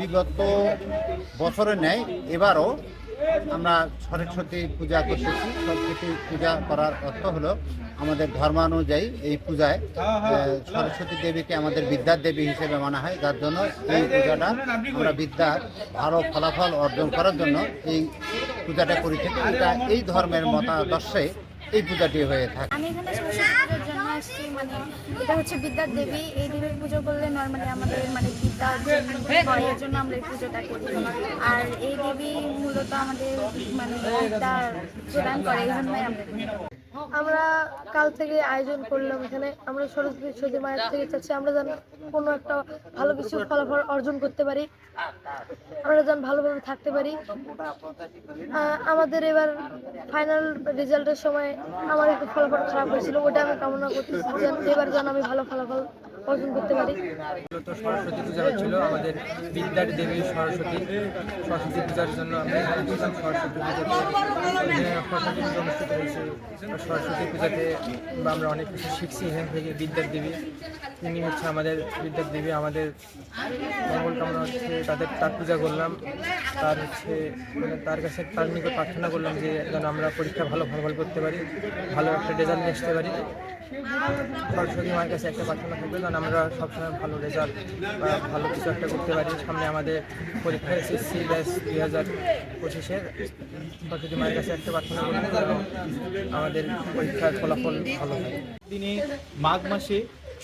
বিগত বছরের ন্যায় এবারও আমরা সরস্বতী পূজা করতেছি। সরস্বতী পূজা করার অর্থ হলো আমাদের ধর্মানুযায়ী এই পূজায় সরস্বতী দেবীকে আমাদের বিদ্যার দেবী হিসেবে মানা হয়। যার জন্য এই পূজাটা আমরা বিদ্যার ভালো ফলাফল অর্জন করার জন্য এই পূজাটা করি থাকি এটা এই ধর্মের মতাদর্শে এই পূজাটি হয়ে থাকে। আমি এখানে সরস্বতী পুজোর জন্য আসছি মানে এটা হচ্ছে বিদ্যার দেবী। এই দেবীর পুজো করলে নর্মালি আমাদের মানে বিদ্যা এর জন্য আমরা এই পুজোটা করি। আর এই দেবী মূলত আমাদের মানে বিদ্যা প্রদান করে, এই জন্যই আমরা। আমরা কাল থেকে আয়োজন করলাম এখানে। আমরা সরস্বতী সতী মায়ের থেকে চাচ্ছি। আমরা যেন কোনো একটা ভালো কিছু ফলাফল অর্জন করতে পারি। আমরা যেন ভালোভাবে থাকতে পারি। আমাদের এবার ফাইনাল রেজাল্টের সময় আমার একটু ফলাফল খারাপ হয়েছিল, ওটা আমি কামনা করতেছি যেন এবার যেন আমি ভালো ফলাফল অর্জন করতে পারি। মূলত সরস্বতী পূজা হচ্ছিল আমাদের বিদ্যার দেবী সরস্বতী। সরস্বতী পূজার জন্য আমরা সরস্বতী পূজাতে সরস্বতী অনুষ্ঠিত হয়েছে। সরস্বতী পূজাতে আমরা অনেক কিছু শিখছি এখান থেকে বিদ্যার দেবী। তিনি হচ্ছে আমাদের বিদ্যার দেবী, আমাদের মঙ্গল কামনা হচ্ছে তাদের তার পূজা করলাম। তার হচ্ছে মানে তার কাছে তার নিকট প্রার্থনা করলাম যে যেন আমরা পরীক্ষা ভালো ফলাফল করতে পারি, ভালো একটা রেজাল্ট নিয়ে আসতে পারি। সরস্বতী মায়ের কাছে একটা প্রার্থনা থাকবে যেন আমরা সবসময় ভালো রেজাল্ট বা ভালো কিছু একটা করতে পারি। সামনে আমাদের পরীক্ষা এসএসসি ব্যাস দুই হাজার পঁচিশে সরস্বতী মায়ের কাছে একটা প্রার্থনা যেন আমাদের পরীক্ষার ফলাফল ভালো হয় দিনে মাঘ মাসে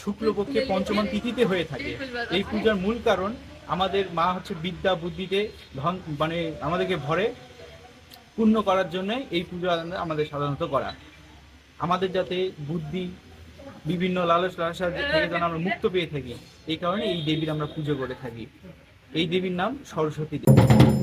শুক্লপক্ষে পঞ্চমান তিথিতে হয়ে থাকে। এই পূজার মূল কারণ আমাদের মা হচ্ছে বিদ্যা বুদ্ধিতে ধন মানে আমাদেরকে ভরে পূর্ণ করার জন্য এই পূজা আমাদের সাধারণত করা। আমাদের যাতে বুদ্ধি বিভিন্ন লালস লালসা থেকে যেন আমরা মুক্ত পেয়ে থাকি। এই কারণে এই দেবীর আমরা পুজো করে থাকি। এই দেবীর নাম সরস্বতী দেবী।